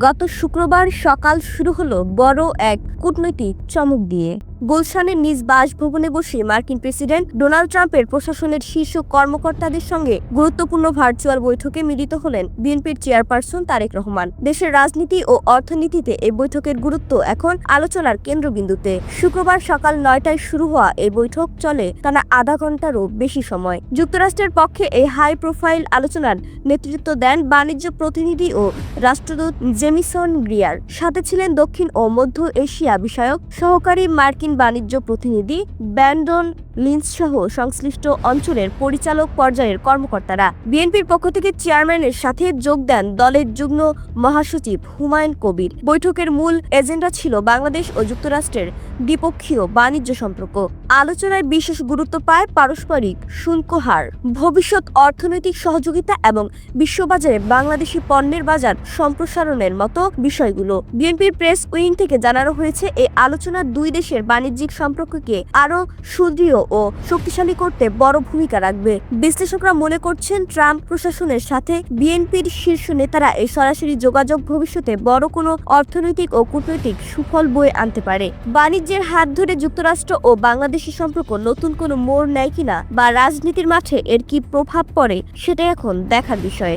গত শুক্রবার সকাল শুরু হলো বড় এক কূটনৈতিক চমক দিয়ে। গুলশানের নিজ বাসভবনে বসে মার্কিন প্রেসিডেন্ট ডোনাল্ড ট্রাম্পের প্রশাসনের শীর্ষ কর্মকর্তাদের সঙ্গে গুরুত্বপূর্ণ ভার্চুয়াল বৈঠকে মিলিত হলেন বিএনপির চেয়ারপারসন তারেক রহমান। দেশের রাজনীতি ও অর্থনীতিতে এই বৈঠকের গুরুত্ব এখন আলোচনার কেন্দ্রবিন্দুতে। শুক্রবার সকাল নয়টায় শুরু হওয়া এই বৈঠক চলে টানা আধা ঘন্টারও বেশি সময়। যুক্তরাষ্ট্রের পক্ষে এই হাই প্রোফাইল আলোচনার নেতৃত্ব দেন বাণিজ্য প্রতিনিধি ও রাষ্ট্রদূত জেমিসন গ্রিয়ার। সাথে ছিলেন দক্ষিণ ও মধ্য এশিয়া বিষয়ক সহকারী মার্কিন বাণিজ্য প্রতিনিধি ব্যান্ডন লিন্স সহ সংশ্লিষ্ট অঞ্চলের পরিচালক পর্যায়ের কর্মকর্তারা। বিএনপির পক্ষ থেকে চেয়ারম্যানের সাথে যোগ দেন দলের যুগ্ম মহাসচিব হুমায়ুন কবির। বৈঠকের মূল এজেন্ডা ছিল বাংলাদেশ ও যুক্তরাষ্ট্রের দ্বিপক্ষীয় বাণিজ্য সম্পর্ক। আলোচনায় বিশেষ গুরুত্ব পায় পারস্পরিক শুল্ক হার। ভবিষ্যৎ অর্থনৈতিক সহযোগিতা এবং বিশ্ববাজারে বাংলাদেশি পণ্যের বাজার সম্প্রসারণের মতো বিষয়গুলো। বিএনপির প্রেস উইং থেকে জানানো হয়েছে, এই আলোচনা দুই দেশের বাণিজ্যিক সম্পর্ককে আরও সুদৃঢ় ও শক্তিশালী করতে বড় ভূমিকা রাখবে। বিশ্লেষকরা মনে করছেন, ট্রাম্প প্রশাসনের সাথে বিএনপির শীর্ষ নেতারা এই সরাসরি যোগাযোগ ভবিষ্যতে বড় কোনো অর্থনৈতিক ও কূটনৈতিক সুফল বয়ে আনতে পারে। বাণিজ্যের হাত ধরে যুক্তরাষ্ট্র ও বাংলাদেশের সম্পর্ক নতুন কোনো মোড় নেয় কিনা বা রাজনীতির মাঠে এর কি প্রভাব পড়ে সেটা এখন দেখার বিষয়।